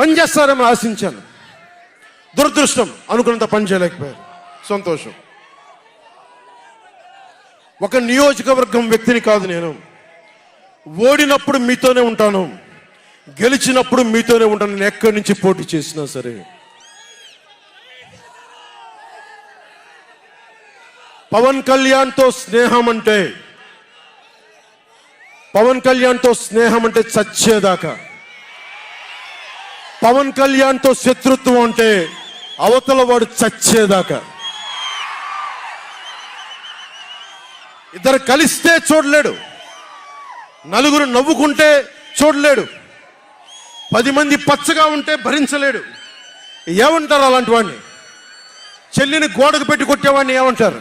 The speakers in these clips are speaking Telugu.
పనిచేస్తారని ఆశించాను. దురదృష్టం అనుకున్నంత పని చేయలేకపోయారు సంతోషం. ఒక నియోజకవర్గం వ్యక్తిని కాదు నేను. ఓడినప్పుడు మీతోనే ఉంటాను. గెలిచినప్పుడు మీతోనే ఉంటాను. నేను ఎక్కడి నుంచి పోటీ చేసినా సరే. పవన్ కళ్యాణ్తో స్నేహం అంటే పవన్ కళ్యాణ్తో స్నేహం అంటే చచ్చేదాకా. పవన్ కళ్యాణ్తో శత్రుత్వం అంటే అవతల వాడు చచ్చేదాకా. ఇద్దరు కలిస్తే చూడలేడు. నలుగురు నవ్వుకుంటే చూడలేడు. పది మంది పచ్చగా ఉంటే భరించలేడు. ఏమంటారు అలాంటి వాడిని? చెల్లిని గోడకు పెట్టి కొట్టేవాడిని ఏమంటారు?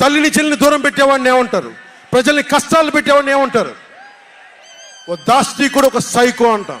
తల్లిని చెల్లిని దూరం పెట్టేవాడిని ఏమంటారు? ప్రజల్ని కష్టాలు పెట్టేవాడిని ఏమంటారు? ఓ దాస్తికుడు ఒక సైకో అంటాం.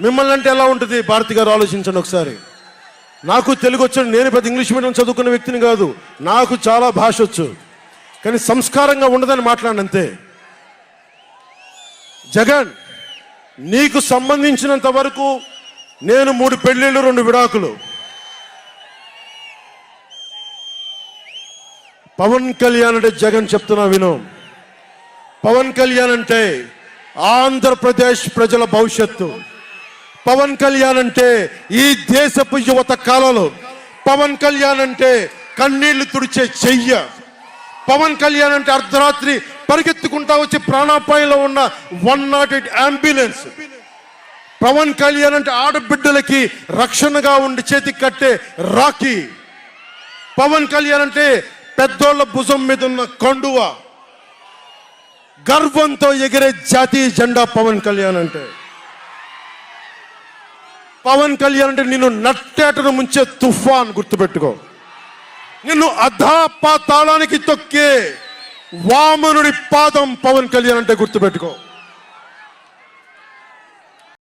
మిమ్మల్ని అంటే ఎలా ఉంటుంది? భారతి గారు ఆలోచించండి ఒకసారి. నాకు తెలుగు వచ్చాడు. నేను పెద్ద ఇంగ్లీష్ మీడియం చదువుకున్న వ్యక్తిని కాదు. నాకు చాలా భాష వచ్చు. కానీ సంస్కారంగా ఉండదని మాట్లాడినంతే జగన్ నీకు సంబంధించినంత వరకు నేను మూడు పెళ్ళిళ్ళు రెండు విడాకులు. పవన్ కళ్యాణ్ అంటే జగన్ చెప్తున్నా విను. పవన్ కళ్యాణ్ అంటే ఆంధ్రప్రదేశ్ ప్రజల భవిష్యత్తు. పవన్ కళ్యాణ్ అంటే ఈ దేశపు యువత కాలంలో పవన్ కళ్యాణ్ అంటే కన్నీళ్ళు తుడిచే చెయ్య. పవన్ కళ్యాణ్ అంటే అర్ధరాత్రి పరిగెత్తుకుంటా వచ్చి ప్రాణాపాయంలో ఉన్న one naught eight ambulance. Pawan Kalyan అంటే ఆడబిడ్డలకి రక్షణగా ఉండి చేతికి కట్టే రాఖీ. పవన్ కళ్యాణ్ అంటే పెద్దోళ్ళ భుజం మీద ఉన్న కండువ. గర్వంతో ఎగిరే జాతీయ జెండా పవన్ కళ్యాణ్ అంటే. పవన్ కళ్యాణ్ అంటే నిన్ను నట్టేటను ముంచే తుఫాన్ గుర్తుపెట్టుకో. నిన్ను అధాపాతాళానికి తొక్కే వామనుడి పాదం పవన్ కళ్యాణ్ అంటే గుర్తుపెట్టుకో.